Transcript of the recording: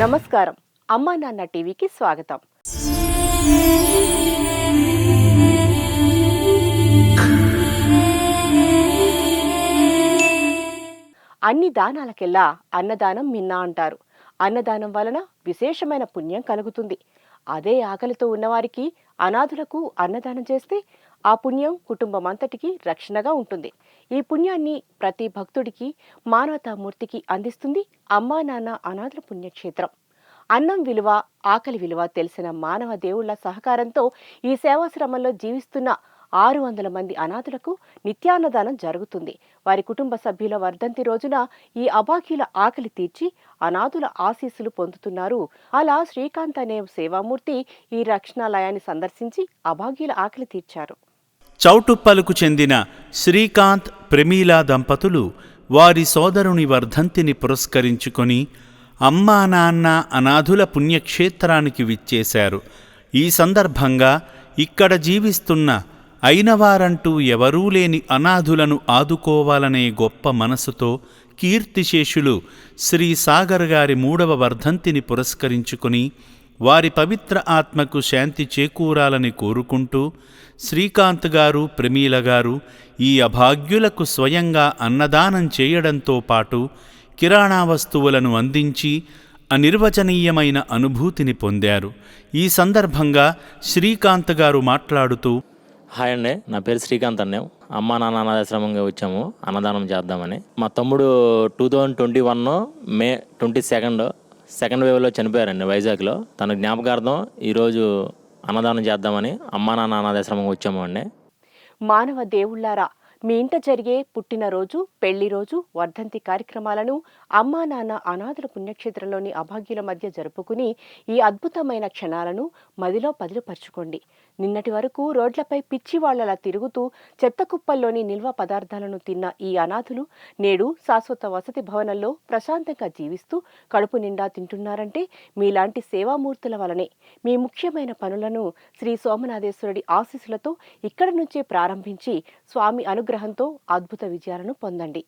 నమస్కారం. అమ్మా నాన్న టీవీకి స్వాగతం. అన్ని దానాలకెల్లా అన్నదానం మిన్నా అంటారు. అన్నదానం వలన విశేషమైన పుణ్యం కలుగుతుంది. అదే ఆకలితో ఉన్నవారికి అనాథులకు అన్నదానం చేస్తే ఆ పుణ్యం కుటుంబం అంతటికి రక్షణగా ఉంటుంది. ఈ పుణ్యాన్ని ప్రతి భక్తుడికి మానవతామూర్తికి అందిస్తుంది అమ్మా నాన్న అనాథుల పుణ్యక్షేత్రం. అన్నం విలువ ఆకలి విలువ తెలిసిన మానవ దేవుళ్ళ సహకారంతో ఈ సేవాశ్రమంలో జీవిస్తున్న ఆరు వందల మంది అనాథులకు నిత్యాన్నదానం జరుగుతుంది. వారి కుటుంబ సభ్యుల వర్ధంతి రోజున ఈ అబాకీల ఆకలి తీర్చి అనాథుల ఆశీస్సులు పొందుతున్నారు. అలా శ్రీకాంత్ అనే సేవామూర్తి ఈ రక్షణాలయాన్ని సందర్శించి అభాగ్యుల ఆకలి తీర్చారు. చౌటుప్పలకు చెందిన శ్రీకాంత్ ప్రమీలా దంపతులు వారి సోదరుని వర్ధంతిని పురస్కరించుకొని అమ్మా నాన్న అనాథుల పుణ్యక్షేత్రానికి విచ్చేశారు. ఈ సందర్భంగా ఇక్కడ జీవిస్తున్న అయినవారంటూ ఎవరూ లేని అనాథులను ఆదుకోవాలనే గొప్ప మనసుతో కీర్తిశేషులు శ్రీ సాగర్ గారి మూడవ వర్ధంతిని పురస్కరించుకుని వారి పవిత్ర ఆత్మకు శాంతి చేకూరాలని కోరుకుంటూ శ్రీకాంత్ గారు ప్రమీల గారు ఈ అభాగ్యులకు స్వయంగా అన్నదానం చేయడంతో పాటు కిరాణా వస్తువులను అందించి అనిర్వచనీయమైన అనుభూతిని పొందారు. ఈ సందర్భంగా శ్రీకాంత్ గారు మాట్లాడుతూ హాయ్ అండి నా పేరు శ్రీకాంత్ అన్నే అమ్మా నాన్న అనాథాశ్రమంగా వచ్చాము అన్నదానం చేద్దామని. మా తమ్ముడు two thousand twenty one May twenty second second వేవ్లో చనిపోయారండి వైజాగ్లో. తన జ్ఞాపకార్థం ఈరోజు అన్నదానం చేద్దామని అమ్మా నాన్న అనాథాశ్రమం వచ్చాము అండి. మానవ దేవుళ్ళారా మీ ఇంట జరిగే పుట్టినరోజు పెళ్ళి రోజు వర్ధంతి కార్యక్రమాలను అమ్మా నాన్న అనాథుల పుణ్యక్షేత్రంలోని అభాగ్యుల మధ్య జరుపుకుని ఈ అద్భుతమైన క్షణాలను మదిలో పదిలపరుచుకోండి. నిన్నటి వరకు రోడ్లపై పిచ్చివాళ్ళలా తిరుగుతూ చెత్త కుప్పల్లోని నిల్వ పదార్థాలను తిన్న ఈ అనాథులు నేడు శాశ్వత వసతి భవనంలో ప్రశాంతంగా జీవిస్తూ కడుపు నిండా తింటున్నారంటే మీలాంటి సేవామూర్తుల వలనే. మీ ముఖ్యమైన పనులను శ్రీ సోమనాథేశ్వరుడి ఆశీస్సులతో ఇక్కడి నుంచే ప్రారంభించి స్వామి అనుగ్రహంతో అద్భుత విజయాలను పొందండి.